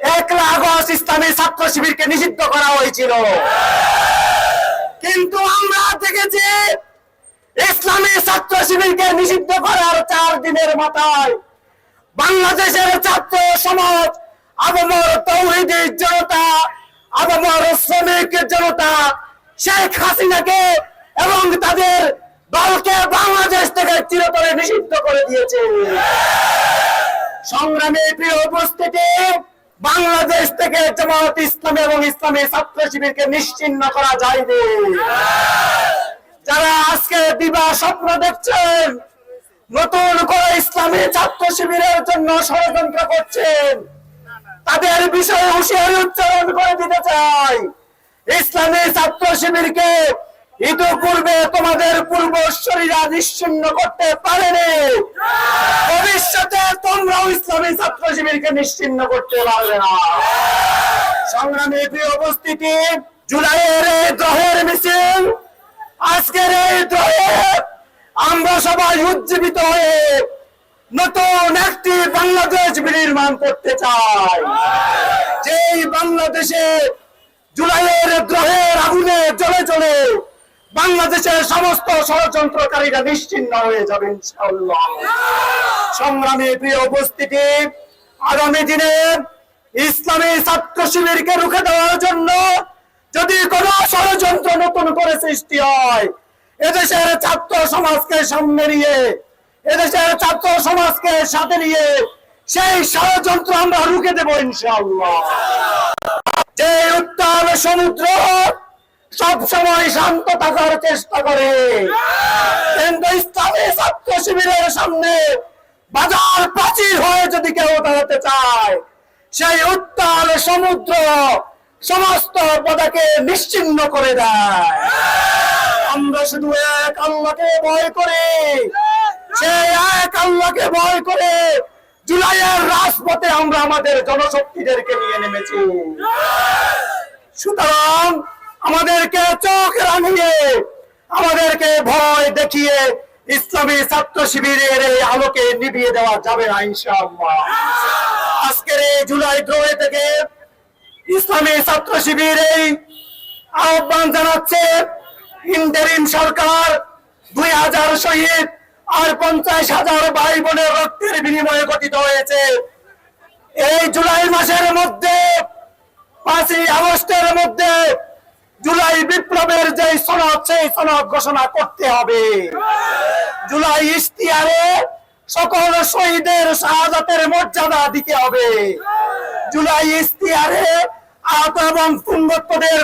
একলা আগস্ট ইসলামী ছাত্র নিষিদ্ধ করা হয়েছিল। কিন্তু আমরা দেখেছি, ইসলামী ছাত্র নিষিদ্ধ করার চার দিনের মাথায় বাংলাদেশের ছাত্র সমাজ, আবমর তৌহিদি জনতা, আবমর শ্রমিক জনতা, শেখ হাসিনাকে এবং তাদের দলকে বাংলাদেশ থেকে চিরতরে নিষিদ্ধ করে দিয়েছে। সংগ্রামী প্রিয় উপস্থিতি বাংলাদেশ থেকে জামাত ইসলাম এবং ইসলামী ছাত্র শিবিরকে নিশ্চিন্ন করা যায়নি। যারা আজকে দিবা স্বপ্ন দেখছেন, নতুন করে ইসলামী ছাত্র শিবিরের জন্য ষড়যন্ত্র করছেন, তাদের বিষয়ে হুঁশিয়ারি উচ্চারণ করে দিতে চাই। ইসলামী ছাত্র শিবিরকে ইতিপূর্বে তোমাদের পূর্বশ্বরীরা নিশ্চিন্ন করতে পারেনি। তোমরাও ইসলামী ছাত্র শিবিরকে নিশ্চিন্ন করতে পারবে না। সংগ্রামী প্রিয় উপস্থিতি, জুলাইয়ের গ্রহের মিছিল, আজকের এই গ্রহে আমরা সবাই উজ্জীবিত হয়ে নতুন একটি বাংলাদেশ বিনির্মাণ করতে চাই। যেই বাংলাদেশে জুলাইয়ের গ্রহের আগুনে জ্বলে জ্বলে বাংলাদেশের সমস্ত ষড়যন্ত্রকারীরা নিশ্চিন্ন হয়ে যাবে ইনশাআল্লাহ। সংগ্রামী প্রিয় উপস্থিতি, আগামী দিনে ইসলামী ছাত্র শিবিরকে রুখে দেওয়ার জন্য যদি কোন ষড়যন্ত্র নতুন করে সৃষ্টি হয়, এদেশের ছাত্র সমাজকে সামনে নিয়ে, এদেশের ছাত্র সমাজকে সাথে নিয়ে সেই ষড়যন্ত্র আমরা রুখে দেবো ইনশাআল্লাহ। যে উত্তাল সমুদ্র সব সময় শান্ত থাকার চেষ্টা করে। কিন্তু ইসলামী ছাত্র শিবিরের সামনে বাজার প্রাচীর হয়ে যদি কেউ দাঁড়াতে চায়, সেই উত্তাল সমুদ্র সমস্ত পদাকে নিশ্চিন্ন করে দেয়। আমরা শুধু এক আল্লাহকে ভয় করে, সেই এক আল্লাহকে ভয় করে জুলাইয়ের রাজপথে আমরা আমাদের জনশক্তিদেরকে নিয়ে নেমেছি। সুতরাং আমাদেরকে চোখ রাঙিয়ে, আমাদেরকে ভয় দেখিয়ে ইসলামী ছাত্র শিবিরের এই আলোকে নিভিয়ে দেওয়া যাবে না, ইনশাআল্লাহ। আজকের এই জুলাই দ্রোহে থেকে ইসলামী ছাত্র শিবির এই আহ্বান জানাচ্ছে, ইন্টারিম সরকার দুই হাজার শহীদ আর পঞ্চাশ হাজার ভাই বোনের রক্তের বিনিময়ে গঠিত হয়েছে। এই জুলাই মাসের মধ্যে, পাঁচই আগস্টের মধ্যে জুলাই বিপ্লবের যে সনদ, সেই সনদ ঘোষণা করতে হবে। জুলাই ইস্তিয়ারে সকল শহীদের শাহাদাতের মর্যাদা দিতে হবে। জুলাই ইস্তিয়ারে আহত এবং পুঙ্গত্বদের